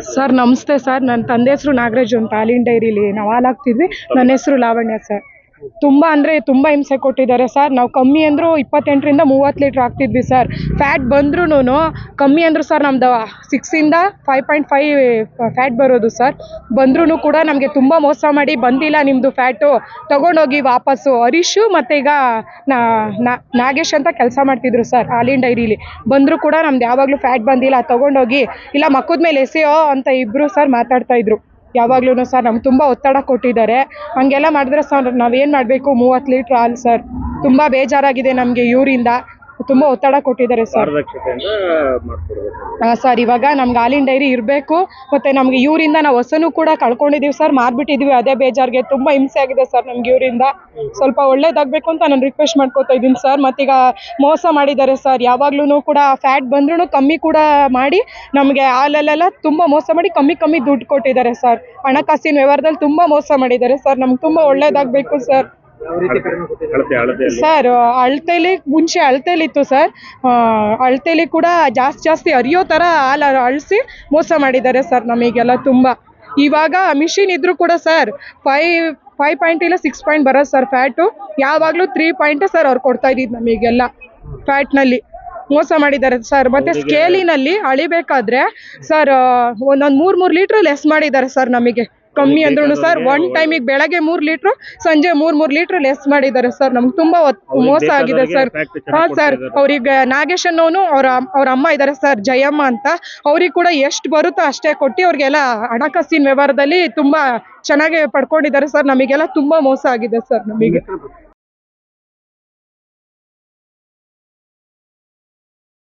Sir, ನಮಸ್ತೆ sir. ನನ್ನ ತಂದೆ ಹೆಸರು ನಾಗರಾಜು ಅಂತ. ಹಾಲಿನ ಡೈರಿಲಿ ನಾವು ಹಾಲು ಹಾಕ್ತಿದ್ವಿ. ನನ್ನ ಹೆಸರು ಲಾವಣ್ಯ ಸರ್. ತುಂಬ ಅಂದ್ರೆ ತುಂಬಾ ಹಿಂಸೆ ಕೊಟ್ಟಿದ್ದಾರೆ ಸರ್. ನಾವು ಕಮ್ಮಿ ಅಂದರೂ ಇಪ್ಪತ್ತೆಂಟರಿಂದ ಮೂವತ್ತು ಲೀಟರ್ ಆಗ್ತಿದ್ವಿ ಸರ್. ಫ್ಯಾಟ್ ಬಂದ್ರೂ ಕಮ್ಮಿ ಅಂದ್ರು ಸರ್ ನಮ್ದು ಸಿಕ್ಸಿಂದ ಫೈವ್ ಪಾಯಿಂಟ್ ಫೈವ್ ಫ್ಯಾಟ್ ಬರೋದು ಸರ್. ಬಂದ್ರೂ ಕೂಡ ನಮಗೆ ತುಂಬಾ ಮೋಸ ಮಾಡಿ ಬಂದಿಲ್ಲ ನಿಮ್ಮದು ಫ್ಯಾಟು ತಗೊಂಡೋಗಿ ವಾಪಸ್ಸು. ಹರೀಶು ಮತ್ತೆ ಈಗ ನಾಗೇಶ್ ಅಂತ ಕೆಲಸ ಮಾಡ್ತಿದ್ರು ಸರ್ ಹಾಲಿನ ಡೈರಿಲಿ. ಬಂದರೂ ಕೂಡ ನಮ್ದು ಯಾವಾಗಲೂ ಫ್ಯಾಟ್ ಬಂದಿಲ್ಲ. ತೊಗೊಂಡೋಗಿ, ಇಲ್ಲ ಮಕ್ಕದ ಮೇಲೆ ಎಸೆಯೋ ಅಂತ ಇಬ್ರು ಸರ್ ಮಾತಾಡ್ತಾ ಇದ್ರು. ಯಾವಾಗ್ಲೂ ಸರ್ ನಮ್ಗೆ ತುಂಬ ಒತ್ತಡ ಕೊಟ್ಟಿದ್ದಾರೆ. ಹಂಗೆಲ್ಲ ಮಾಡಿದ್ರೆ ಸರ್ ನಾವೇನು ಮಾಡಬೇಕು? ಮೂವತ್ತು ಲೀಟ್ರ್ ಹಾಲು ಸರ್. ತುಂಬ ಬೇಜಾರಾಗಿದೆ ನಮಗೆ ಇವರಿಂದ ತುಂಬ ಒತ್ತಡ ಕೊಟ್ಟಿದ್ದಾರೆ ಸರ್ ಪಾರದಕ್ಷತೆಯಿಂದ ಮಾಡ್ಕೊಡ್ಬೇಕು. ಆ, ಸರ್ ಇವಾಗ ನಮ್ಗೆ ಹಾಲಿನ ಡೈರಿ ಇರಬೇಕು ಮತ್ತೆ ನಮ್ಗೆ ಇವರಿಂದ ನಾವು ಹೊಸನು ಕೂಡ ಕಳ್ಕೊಂಡಿದೀವಿ ಸರ್ ಮಾರ್ಬಿಟ್ಟಿದೀವಿ ಅದೇ ಬೇಜಾರ್ಗೆ ತುಂಬಾ ಹಿಂಸೆ ಆಗಿದೆ ಸರ್ ನಮ್ಗೆ ಇವರಿಂದ. ಸ್ವಲ್ಪ ಒಳ್ಳೇದಾಗಬೇಕು ಅಂತ ನಾನು ರಿಕ್ವೆಸ್ಟ್ ಮಾಡ್ಕೋತಾ ಇದ್ದೀನಿ ಸರ್ ಮತ್ತೀಗ ಮೋಸ ಮಾಡಿದ್ದಾರೆ ಸರ್ ಯಾವಾಗ್ಲೂ ಕೂಡ ಫ್ಯಾಟ್ ಬಂದ್ರೂ ಕಮ್ಮಿ ಕೂಡ ಮಾಡಿ ನಮಗೆ ಹಾಲಲ್ಲೆಲ್ಲ ತುಂಬಾ ಮೋಸ ಮಾಡಿ ಕಮ್ಮಿ ಕಮ್ಮಿ ದುಡ್ಡು ಕೊಟ್ಟಿದ್ದಾರೆ ಸರ್ ಹಣಕಾಸಿನ ವ್ಯವಹಾರದಲ್ಲಿ ತುಂಬಾ ಮೋಸ ಮಾಡಿದ್ದಾರೆ ಸರ್ ನಮ್ಗೆ ತುಂಬಾ ಒಳ್ಳೇದಾಗಬೇಕು ಸರ್ ಸರ್ ಅಳತೆಲಿ ಮುಂಚೆ ಅಳತೆಲಿತ್ತು ಸರ್ ಅಳತೆಲಿ ಕೂಡ ಜಾಸ್ತಿ ಜಾಸ್ತಿ ಅರಿಯೋ ಥರ ಹಾಲು ಅಳಿಸಿ ಮೋಸ ಮಾಡಿದ್ದಾರೆ ಸರ್ ನಮಗೆಲ್ಲ ತುಂಬ. ಇವಾಗ ಮಿಷಿನ್ ಇದ್ರೂ ಕೂಡ ಸರ್ ಫೈವ್ ಫೈವ್ ಪಾಯಿಂಟ್ ಇಲ್ಲ ಸಿಕ್ಸ್ ಪಾಯಿಂಟ್ ಬರೋದು ಸರ್ ಫ್ಯಾಟು ಯಾವಾಗಲೂ ತ್ರೀ ಪಾಯಿಂಟ್ ಸರ್ ಅವ್ರು ಕೊಡ್ತಾ ಇದ್ದಿದ್ದು ನಮಗೆಲ್ಲ ಫ್ಯಾಟ್ನಲ್ಲಿ ಮೋಸ ಮಾಡಿದ್ದಾರೆ ಸರ್ ಮತ್ತೆ ಸ್ಕೇಲಿನಲ್ಲಿ ಅಳಿಬೇಕಾದ್ರೆ ಸರ್ ಒಂದೊಂದು ಮೂರು ಮೂರು ಲೀಟ್ರ್ ಲೆಸ್ ಮಾಡಿದ್ದಾರೆ ಸರ್ ನಮಗೆ. ಕಮ್ಮಿ ಅಂದ್ರೂ ಸರ್ ಒನ್ ಟೈಮಿಗೆ ಬೆಳಗ್ಗೆ ಮೂರ್ ಲೀಟ್ರು ಸಂಜೆ ಮೂರ್ ಮೂರ್ ಲೀಟರ್ ಲೆಸ್ ಮಾಡಿದ್ದಾರೆ ಸರ್ ನಮ್ಗೆ ತುಂಬಾ ಮೋಸ ಆಗಿದೆ ಸರ್ ಹಾ ಸರ್. ಅವ್ರಿಗೆ ನಾಗೇಶ್ ಅನ್ನೋನು ಅವ್ರ ಅವ್ರ ಅಮ್ಮ ಇದ್ದಾರೆ ಸರ್ ಜಯಮ್ಮ ಅಂತ. ಅವ್ರಿಗೆ ಕೂಡ ಎಷ್ಟು ಬರುತ್ತೋ ಅಷ್ಟೇ ಕೊಟ್ಟು ಅವ್ರಿಗೆಲ್ಲ ಹಣಕಾಸಿನ ವ್ಯವಹಾರದಲ್ಲಿ ತುಂಬಾ ಚೆನ್ನಾಗಿ ಪಡ್ಕೊಂಡಿದ್ದಾರೆ ಸರ್ ನಮಗೆಲ್ಲ ತುಂಬಾ ಮೋಸ ಆಗಿದೆ ಸರ್ ನಮಗೆ.